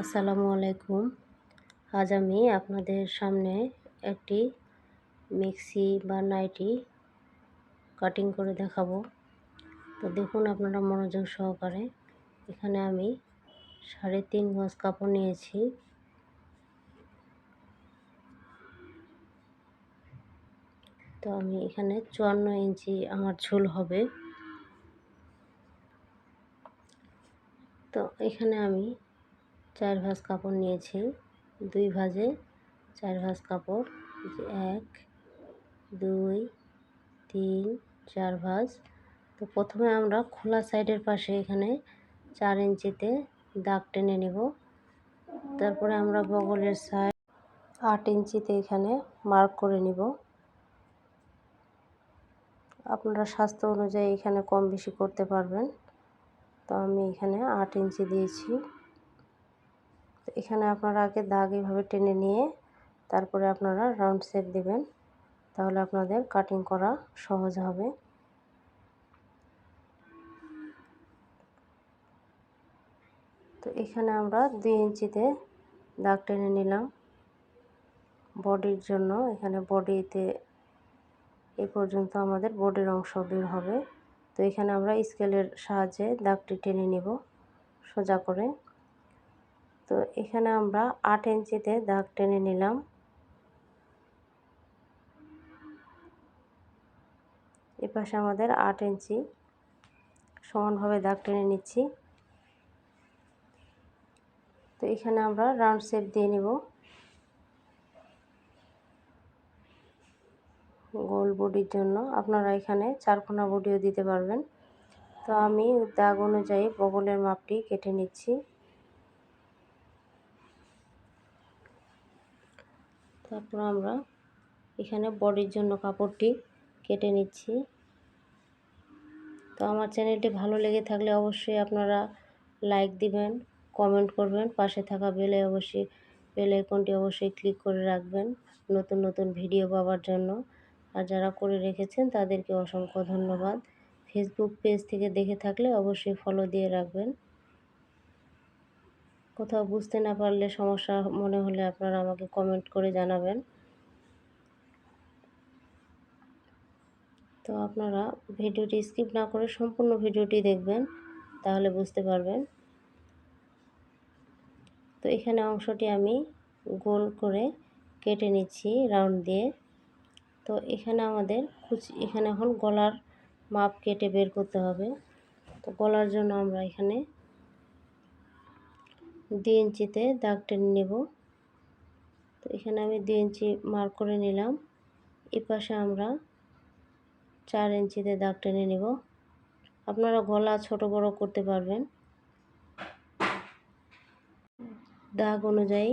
আসসালামু আলাইকুম। আজ আমি আপনাদের সামনে একটি মিক্সি বা নাইটি কাটিং করে দেখাবো। তো দেখুন আপনারা মনোযোগ সহকারে, এখানে আমি সাড়ে তিন গজ কাপড় নিয়েছি। তো আমি এখানে চুয়ান্ন ইঞ্চি আমার ঝুল হবে। তো এখানে আমি চার ভাঁজ কাপড় নিয়েছি, দুই ভাঁজে চার ভাঁজ কাপড় এক, দুই, তিন, চার ভাঁজ। তো প্রথমে আমরা খোলা সাইডের পাশে এখানে চার ইঞ্চিতে দাগ টেনে নেব। তারপরে আমরা বগলের সাইড আট ইঞ্চিতে এখানে মার্ক করে নিব। আপনারা স্বাস্থ্য অনুযায়ী এখানে কম বেশি করতে পারবেন। তো আমি এখানে আট ইঞ্চি দিয়েছি। এখানে আপনারা আগে দাগ এইভাবে টেনে নিয়ে তারপরে আপনারা রাউন্ড শেপ দেবেন। তাহলে আপনাদের কাটিং করা সহজ হবে। তো এখানে আমরা দুই ইঞ্চিতে দাগ টেনে নিলাম। বডির জন্য এখানে বডিতে এ পর্যন্ত আমাদের বডির অংশ বের হবে। তো এখানে আমরা স্কেলের সাহায্যে দাগটি টেনে নিব সোজা করে। তো এখানে আমরা আট ইঞ্চিতে দাগ টেনে নিলাম। এপাশে আমাদের আট ইঞ্চি সমানভাবে দাগ টেনে নিচ্ছি। তো এখানে আমরা রাউন্ড শেপ দিয়ে নিব। গোল বডির জন্য আপনারা এখানে চারকোনা বডিও দিতে পারবেন। তো আমি দাগ অনুযায়ী বগলের মাপটি কেটে নিচ্ছি। তারপর আমরা এখানে বডির জন্য কাপড়টি কেটে নিচ্ছি। তো আমার চ্যানেলটি ভালো লেগে থাকলে অবশ্যই আপনারা লাইক দিবেন, কমেন্ট করবেন, পাশে থাকা বেলে অবশ্যই, বেল আইকনটি অবশ্যই ক্লিক করে রাখবেন নতুন নতুন ভিডিও পাওয়ার জন্য। আর যারা করে রেখেছেন তাদেরকে অসংখ্য ধন্যবাদ। ফেসবুক পেজ থেকে দেখে থাকলে অবশ্যই ফলো দিয়ে রাখবেন। কোথাও বুঝতে না পারলে সমস্যা মনে হলে আপনারা আমাকে কমেন্ট করে জানাবেন। তো আপনারা ভিডিওটি স্কিপ না করে সম্পূর্ণ ভিডিওটি দেখবেন, তাহলে বুঝতে পারবেন। তো এখানে অংশটি আমি গোল করে কেটে নিচ্ছি রাউন্ড দিয়ে। তো এখানে আমাদের কুচি এখানে এখন গলার মাপ কেটে বের করতে হবে। তো গলার জন্য আমরা এখানে দুই ইঞ্চিতে দাগ টেনে নেব। তো এখানে আমি দুই ইঞ্চি মার্ক করে নিলাম। এ পাশে আমরা চার ইঞ্চিতে দাগ টেনে নেব। আপনারা গলা ছোট বড় করতে পারবেন। দাগ অনুযায়ী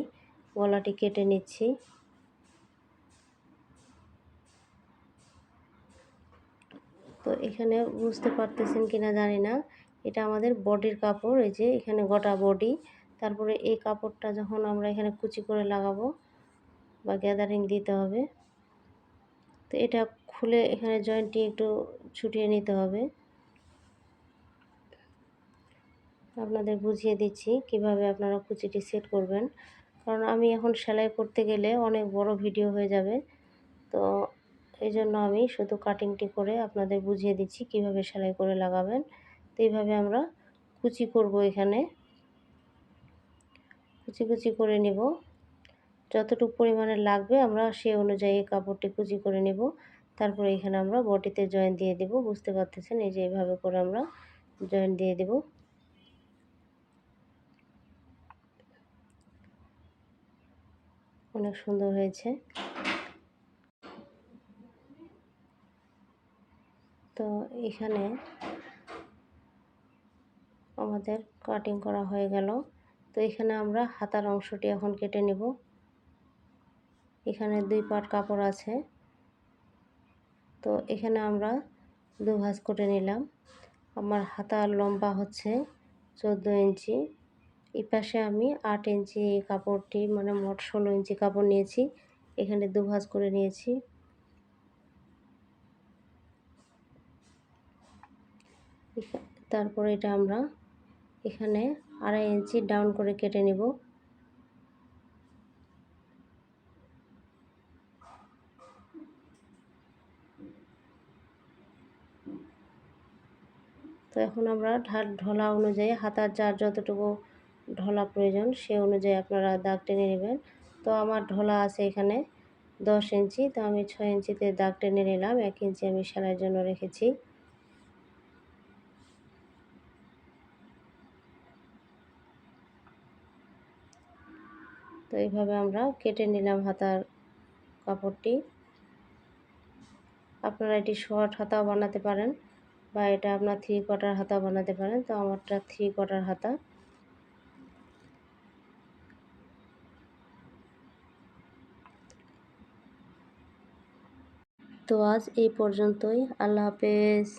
গলাটি কেটে নিচ্ছি। তো এখানে বুঝতে পারতেছেন কিনা জানি না। এটা আমাদের বডির কাপড়, এই যে এখানে গোটা বডি। তারপরে এই কাপড়টা যখন আমরা এখানে কুচি করে লাগাবো বা গ্যাদারিং দিতে হবে, তো এটা খুলে এখানে জয়েন্টটি একটু ছুটিয়ে নিতে হবে। আপনাদের বুঝিয়ে দিচ্ছি কীভাবে আপনারা কুচিটি সেট করবেন। কারণ আমি এখন সেলাই করতে গেলে অনেক বড় ভিডিও হয়ে যাবে, তো এই জন্য আমি শুধু কাটিংটি করে আপনাদের বুঝিয়ে দিচ্ছি কীভাবে সেলাই করে লাগাবেন। তো এইভাবে আমরা কুচি করব এখানে। কুচি কুচি করে নিব। যতটুকু পরিমাণে লাগবে আমরা সেই অনুযায়ী কাপড়টি কুচি করে নেব। তারপরে এখানে আমরা বটিতে জয়েন দিয়ে দেব। বুঝতে পারতেছেন? এই যে এইভাবে করে আমরা জয়েন দিয়ে দেব। অনেক সুন্দর হয়েছে। তো এখানে আমাদের কাটিং করা হয়ে গেল। তো এখানে আমরা হাতার অংশটি এখন কেটে নেব। এখানে দুই পাট কাপড় আছে। তো এখানে আমরা দু ভাঁজ করে নিলাম। আমার হাতার লম্বা হচ্ছে চোদ্দ ইঞ্চি। এই পাশে আমি আট ইঞ্চি কাপড়টি মানে মোট ষোলো ইঞ্চি কাপড় নিয়েছি। এখানে দু ভাঁজ করে নিয়েছি। তারপরে এটা আমরা এখানে আড়াই ইঞ্চি ডাউন করে কেটে নেব। তো এখন আমরা ঢলা অনুযায়ী হাতার যার যতটুকু ঢলা প্রয়োজন সে অনুযায়ী আপনারা দাগ টেনে নেবেন। তো আমার ঢলা আছে এখানে দশ ইঞ্চি, তো আমি ছয় ইঞ্চিতে দাগ টেনে নিলাম, এক ইঞ্চি আমি সেলাইয়ের জন্য রেখেছি। তো এইভাবে আমরা কেটে নিলাম হাতার কাপড়টি। আপনারা এটি শর্ট হাতাও বানাতে পারেন বা এটা আপনার থ্রি কোয়ার্টার হাতা বানাতে পারেন। তো আমারটা থ্রি কোয়ার্টার হাতা। তো আজ এই পর্যন্তই। আল্লাহ হাফেজ।